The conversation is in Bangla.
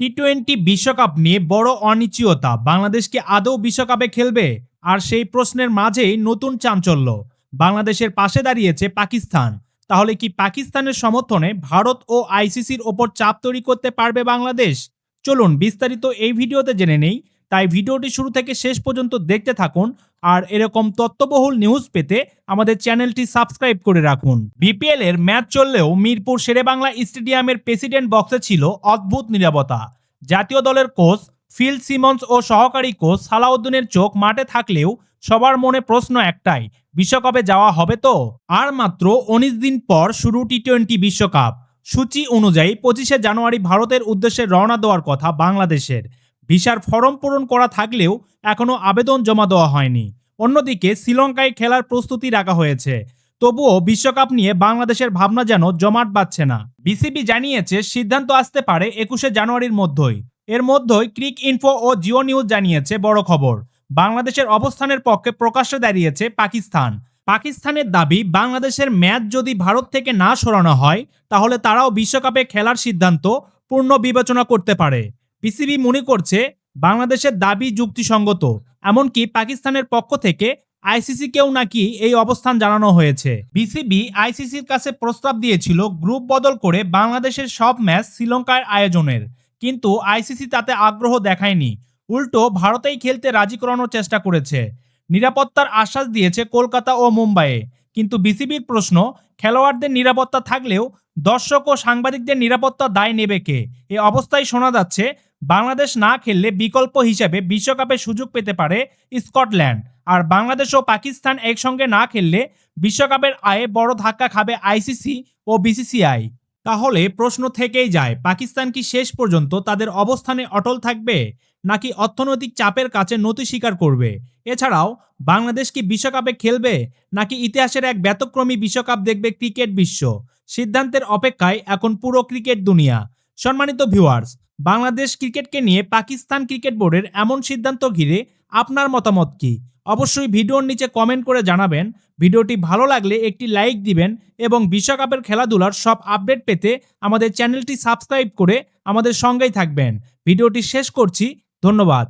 টি টোয়েন্টি বিশ্বকাপ নিয়ে বড় অনিশ্চয়তা। বাংলাদেশকে আদৌ বিশ্বকাপে খেলবে? আর সেই প্রশ্নের মাঝেই নতুন চাঞ্চল্য। বাংলাদেশের পাশে দাঁড়িয়েছে পাকিস্তান। তাহলে কি পাকিস্তানের সমর্থনে ভারত ও আইসিসির ওপর চাপ তৈরি করতে পারবে বাংলাদেশ? চলুন বিস্তারিত এই ভিডিওতে জেনে নেই। তাই ভিডিওটি শুরু থেকে শেষ পর্যন্ত দেখতে থাকুন আর এরকম তত্ত্ববহুল নিউজ পেতে আমাদের চ্যানেলটি সাবস্ক্রাইব করে রাখুন। বিপিএল এর ম্যাচ চললেও মিরপুর শেরেবাংলা স্টেডিয়ামের প্রেসিডেন্ট বক্সে ছিল অদ্ভুত নিরাপত্তা জাতীয় দলের কোচ ফিল সিমন্স ও সহকারী কোচ সালাউদ্দিনের চোখ মাঠে থাকলেও সবার মনে প্রশ্ন একটাই, বিশ্বকাপে যাওয়া হবে তো? আর মাত্র উনিশ দিন পর শুরু টি টোয়েন্টি বিশ্বকাপ। সূচি অনুযায়ী পঁচিশে জানুয়ারি ভারতের উদ্দেশ্যে রওনা দেওয়ার কথা বাংলাদেশের। ভিসার ফর্ম পূরণ করা থাকলেও এখনও আবেদন জমা দেওয়া হয়নি। অন্যদিকে, শ্রীলঙ্কায় খেলার প্রস্তুতি রাখা হয়েছে। তবুও বিশ্বকাপ নিয়ে বাংলাদেশের ভাবনা যেন জমাট বাঁধছে না। বিসিবি জানিয়েছে, সিদ্ধান্ত আসতে পারে একুশে জানুয়ারির মধ্যেই। এর মধ্যেই ক্রিক ইনফো ও জিও নিউজ জানিয়েছে বড় খবর। বাংলাদেশের অবস্থানের পক্ষে প্রকাশ্যে দাঁড়িয়েছে পাকিস্তান। পাকিস্তানের দাবি, বাংলাদেশের ম্যাচ যদি ভারত থেকে না সরানো হয়, তাহলে তারাও বিশ্বকাপে খেলার সিদ্ধান্ত পূর্ণ বিবেচনা করতে পারে। পিসিবি মনে করছে বাংলাদেশের দাবি যুক্তিসঙ্গত, এমনকি পাকিস্তানের পক্ষ থেকে আইসিসিকেও নাকি এই অবস্থান জানানো হয়েছে। বিসিবি আইসিসির কাছে প্রস্তাব দিয়েছিল গ্রুপ বদল করে বাংলাদেশের সব ম্যাচ শ্রীলঙ্কার আয়োজনের। কিন্তু আইসিসি তাতে আগ্রহ দেখায়নি, উল্টো ভারতেই খেলতে রাজি করানোর চেষ্টা করেছে। নিরাপত্তার আশ্বাস দিয়েছে কলকাতা ও মুম্বাইয়ে। কিন্তু বিসিবির প্রশ্ন, খেলোয়াড়দের নিরাপত্তা থাকলেও দর্শক ও সাংবাদিকদের নিরাপত্তা দায় নেবে কে? এ অবস্থায় শোনা যাচ্ছে বাংলাদেশ না খেললে বিকল্প হিসেবে বিশ্বকাপে সুযোগ পেতে পারে স্কটল্যান্ড। আর বাংলাদেশ ও পাকিস্তান একসঙ্গে না খেললে বিশ্বকাপের আয়ে বড় ধাক্কা খাবে আইসিসি ও বিসিসিআই। তাহলে প্রশ্ন থেকেই যায়, পাকিস্তান কি শেষ পর্যন্ত তাদের অবস্থানে অটল থাকবে? নাকি অর্থনৈতিক চাপের কাছে নতি স্বীকার করবে? এছাড়াও, বাংলাদেশ কি বিশ্বকাপে খেলবে? নাকি ইতিহাসের এক ব্যতক্রমী বিশ্বকাপ দেখবে ক্রিকেট বিশ্ব? সিদ্ধান্তের অপেক্ষায় এখন পুরো ক্রিকেট দুনিয়া। সম্মানিত ভিউয়ার্স বাংলাদেশ ক্রিকেটকে নিয়ে পাকিস্তান ক্রিকেট বোর্ডের এমন সিদ্ধান্ত ঘিরে আপনার মতামত কি? অবশ্যই ভিডিওর নিচে কমেন্ট করে জানাবেন। ভিডিওটি ভালো লাগলে একটি লাইক দিবেন এবং বিশ্বকাপের খেলাধুলার সব আপডেট পেতে আমাদের চ্যানেলটি সাবস্ক্রাইব করে আমাদের সঙ্গেই থাকবেন। ভিডিওটি শেষ করছি। ধন্যবাদ।